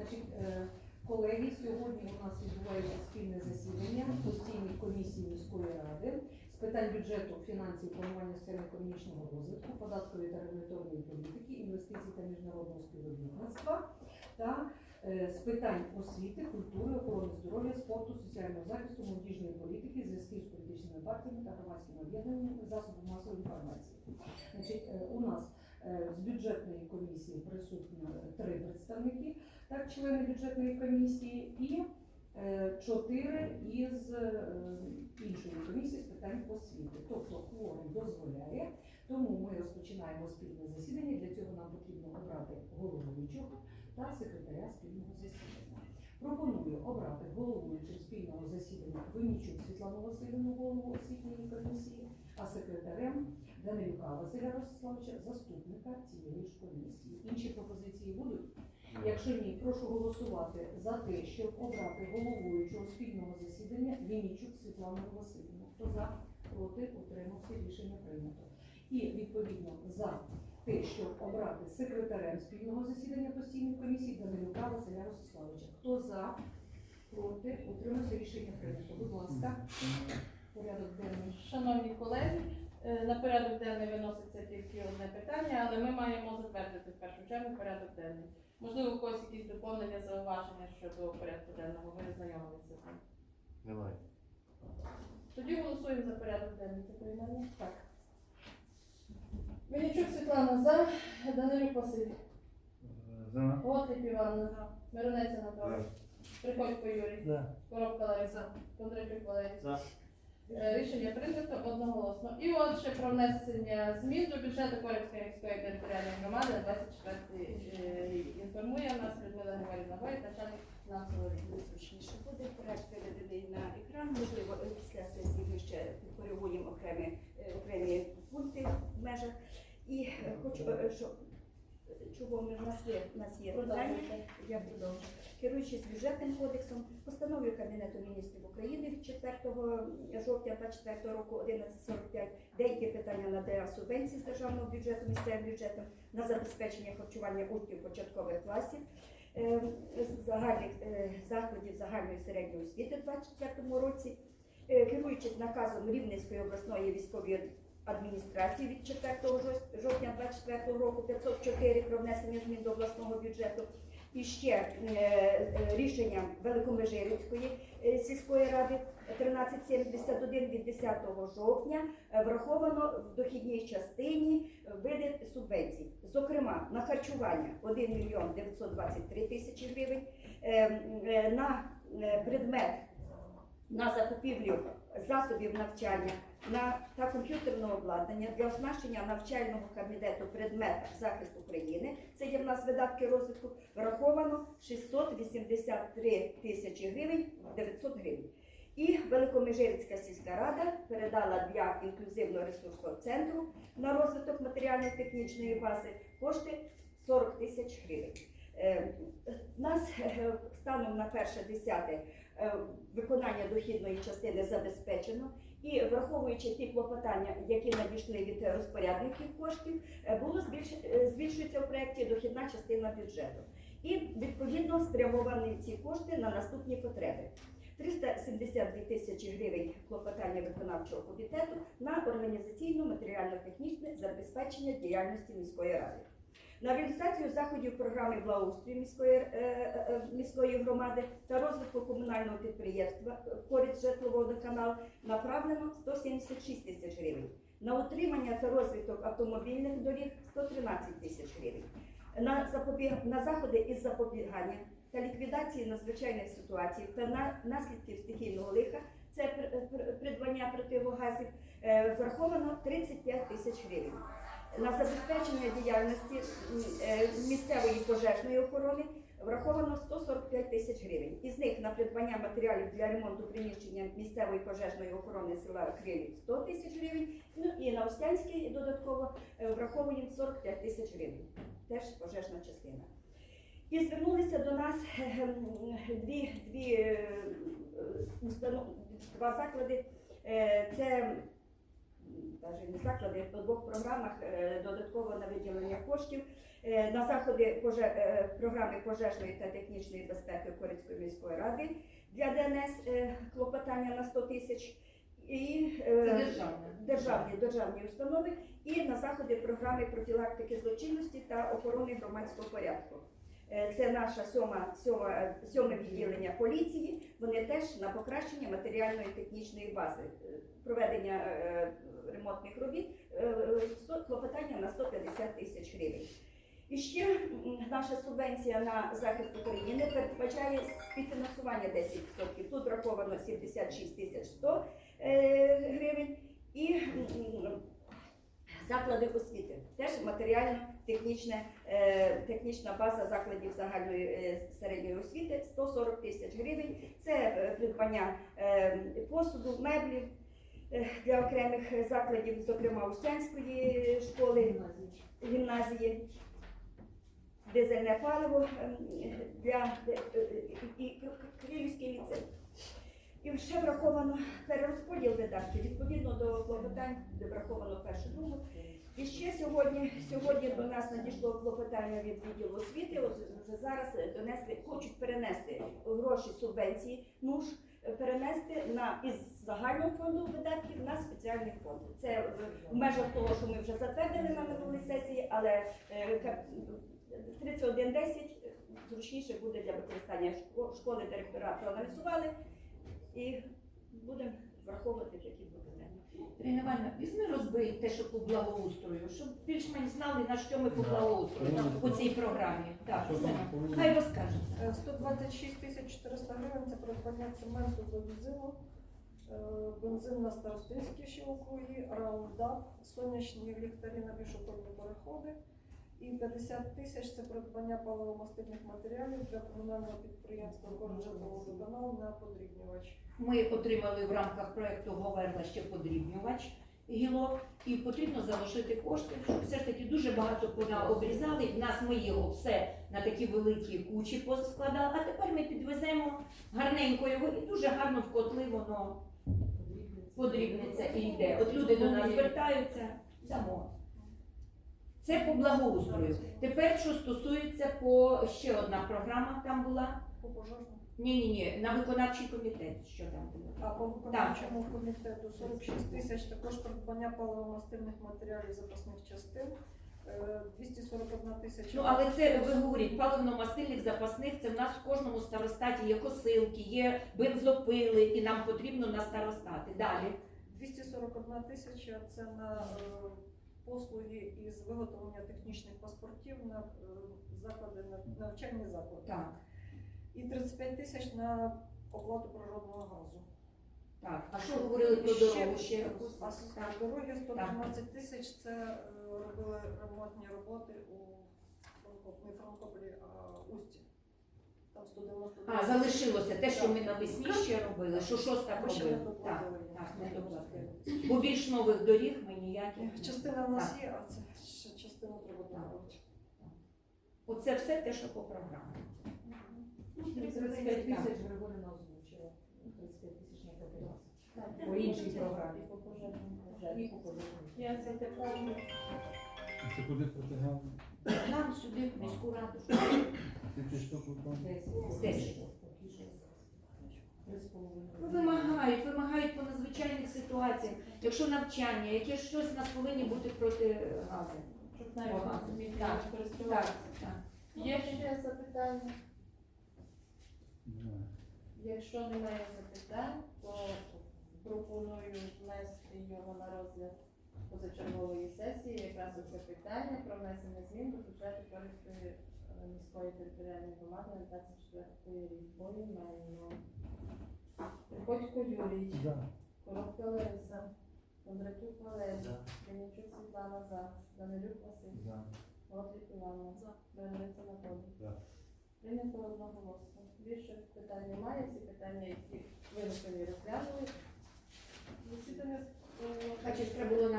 Значить, е, колеги, сьогодні у нас відбувається спільне засідання постійної комісії міської ради з питань бюджету, фінансів, планування соціально-економічного розвитку, податкової та регуляторної політики, інвестицій та міжнародного співробітництва та е, з питань освіти, культури, охорони здоров'я, спорту, соціального захисту, молодіжної політики, зв'язків з політичними партіями та громадськими об'єднаннями засобів масової інформації. Значить, е, у нас з бюджетної комісії присутні е, три представники, так, члени бюджетної комісії, і е, чотири із е, іншої комісії з питань освіти. Тобто кворум дозволяє, тому ми розпочинаємо спільне засідання. Для цього нам потрібно обрати головуючого та секретаря спільного засідання. Пропоную обрати головуючим спільного засідання Винничук Світлану Васильівну, голову освітньої комісії, а секретарем Данилюка Василя Ростиславовича, заступника цієї ж комісії. Інші пропозиції будуть? Якщо ні, прошу голосувати за те, щоб обрати головуючого спільного засідання Вінничук Світлану Васильівну. Хто за, проти, утримався, рішення прийнято. І відповідно за те, щоб обрати секретарем спільного засідання постійної комісії Данилюка Василя Ростиславовича. Хто за, проти, утримався, рішення прийнято. Будь ласка, порядок денний. Шановні колеги, на порядок денний виноситься тільки одне питання, але ми маємо затвердити в першу чергу порядок денний. Можливо, у когось якісь доповнення, зауваження щодо порядку денного. Ви знайомилися з ним. Немає. Тоді голосуємо за порядок денний. Це приймемо? Так. Мельничук Світлана за, Данилюк Василь, За. Готліп Іванна, Миронець Анатолій, Приходько Юрій, За. Коробка Лариса, Кондрачук Валерій. За. Е, Рішення прийнято одноголосно. І от ще про внесення змін до бюджету Корівської міської територіальної громади на 24 рік. Інформує нас Людмила Григорівна Воїт, начальник фінансового. Зручніше буде проект виведений на екран. Можливо, е, після сесії ми ще коригуємо окремі, е, окремі пункти в межах. І е, хочу, е, що чого ми в нас є, в нас є питання. Я продовжу. Керуючись бюджетним кодексом, постановою Кабінету міністрів України від 4 жовтня 2024 року 1145 деякі питання надання субвенцій з державного бюджету місцевим бюджетом на забезпечення харчування учнів початкових класів. е, загальних е, закладів загальної середньої освіти у 2024 році, Е, керуючись наказом Рівненської обласної військової адміністрації від 4 жовт- жовтня 2024 року 504 про внесення змін до обласного бюджету. І ще е, е, рішенням Великомежирицької е, сільської ради 1371 від 10 жовтня враховано в дохідній частині види субвенцій. Зокрема, на харчування 1 мільйон 923 тисячі гривень, на предмет на закупівлю засобів навчання на та комп'ютерного обладнання для оснащення навчального кабінету предмет захист України. Це є в нас видатки розвитку. Враховано 683 тисячі гривень 900 гривень. І Великомежирицька сільська рада передала для інклюзивного ресурсного центру на розвиток матеріально-технічної бази кошти 40 тисяч гривень. Е, нас е, станом на перше десяте виконання дохідної частини забезпечено. І враховуючи ті клопотання, які надійшли від розпорядників коштів, е, було збільш- е, збільшується в проєкті дохідна частина бюджету. І відповідно спрямовані ці кошти на наступні потреби. 372 тисячі гривень клопотання виконавчого комітету на організаційно матеріально-технічне забезпечення діяльності міської ради. На реалізацію заходів програми благоустрою міської, е, е, е, міської громади та розвитку комунального підприємства Користь житлового канал направлено 176 тисяч гривень. На утримання та розвиток автомобільних доріг 113 тисяч гривень. На, запобіг... на заходи із запобігання та ліквідації надзвичайних ситуацій та на наслідків стихійного лиха це пр- пр- придбання противогазів враховано 35 тисяч гривень. На забезпечення діяльності е, місцевої пожежної охорони враховано 145 тисяч гривень. Із них на придбання матеріалів для ремонту приміщення місцевої пожежної охорони села Крилів 100 тисяч гривень. Ну і на Остянській додатково е, враховуємо 45 тисяч гривень. Теж пожежна частина. І звернулися до нас е, дві, дві два заклади. Це навіть не заклади, по двох програмах е, додатково на виділення коштів. Е, На заходи е, програми пожежної та технічної безпеки Корицької міської ради для ДНС клопотання на 100 тисяч. І Це державне. державні державні установи і на заходи програми профілактики злочинності та охорони громадського порядку. Е, Це наше сьома, сьома, сьоме відділення поліції. Вони теж на покращення матеріальної технічної бази, Е, проведення е, ремонтних робіт, клопотання на 150 тисяч гривень. І ще наша субвенція на захист України не передбачає співфінансування 10%. Тут враховано 76 тисяч 100 е, гривень. І заклади освіти. Теж матеріально-технічна е, технічна база закладів загальної е, середньої освіти 140 тисяч гривень. Це е, придбання е, посуду, меблів е, для окремих закладів, зокрема Устянської школи, гімназії, дизельне паливо е, для е, е, і і Київський ліцей. І ще враховано перерозподіл видатків відповідно до клопотань, де враховано першу другу. І ще сьогодні, сьогодні до нас надійшло клопотання від відділу освіти. Вже зараз донесли, хочуть перенести гроші субвенції НУШ, е, перенести на із загального фонду видатків на спеціальний фонд. Це в- межах того, що ми вже затвердили на минулій сесії, але е, ка- 3110 зручніше буде для використання шко- школи директора проаналізували і будемо враховувати такі клопотання. Ірина Івановна, візьми розбий те, що по благоустрою, щоб більш-менш знали, на що ми по благоустрою там, по цій програмі. Так, Що там по хай розкаже. Е, 126 тисяч 400 гривень це придбання цементу за бензину, е, бензин на старостинській ще округі, раундап, сонячні ліхтарі на пішохідні переходи. І 50 тисяч це придбання паливомастильних матеріалів для комунального підприємства «Горджетоводоканал» на подрібнювач. Ми отримали в рамках проєкту Говерла ще подрібнювач гілок, і потрібно залишити кошти, щоб все ж таки дуже багато пона обрізали. В нас ми його все на такі великі кучі поскладали, а тепер ми підвеземо гарненько його і дуже гарно в котли воно подрібниться і йде. От люди до нас звертаються, дамо. Це по благоустрою. Тепер, що стосується по ще одна програма там була. По пожежному. Ні, ні, ні, на виконавчий комітет, що там було. А по виконавчому комітету 46 тисяч також придбання паливомастильних матеріалів запасних частин. Е, 241 тисяча. Ну але це ви говорите, паливно-мастильних запасних. Це в нас в кожному старостаті є косилки, є бензопили, і нам потрібно на старостати. Далі 241 тисяча це на е, послуги із виготовлення технічних паспортів на е, заклади на навчальні заклади. так, І 35 тисяч на оплату природного газу. так. А що говорили про дорогу? Ще? А дороги 113 тисяч це е, робили ремонтні роботи у не Франкополі, а Усті. Там 190 А залишилося те, що ми навесні ще робили. Що шоста Ми ще не робили? Так, доплатили. так, не доплатили. Бо більш нових доріг ми ніяких. Частина в нас Так. є, а це ще частину треба Так. доробити. Оце все те, що по програмі. 35 тисяч Григорина озвучила. 35 тисяч не пропилася. По іншій програмі. По пожежному. І по пожежній. Я за те правильно. Це куди протягав? Нам сюди, в міську раду. Десять. Ну, Вимагають, вимагають по надзвичайних ситуаціях. Якщо навчання, яке щось у нас повинні бути проти газу. Щоб розуміти, Так, користуватися. так. Є ще запитання? Якщо немає запитань, то пропоную внести його на розгляд позачергової сесії, якраз це питання про внесення змін до бюджету е, міської територіальної громади на 24 рік. Поіменно. Приходько Юрій, За. Коробка Лариса, Кондратюк Валерій, Да. Демінчук Світлана За, Данилюк Василь, За. Готлік Івана, За. Бенедиця Анатолій. За. Прийнято одноголосно. Більше питань немає, всі питання, які винесені, розглянули. Засідання. А чи ж треба було на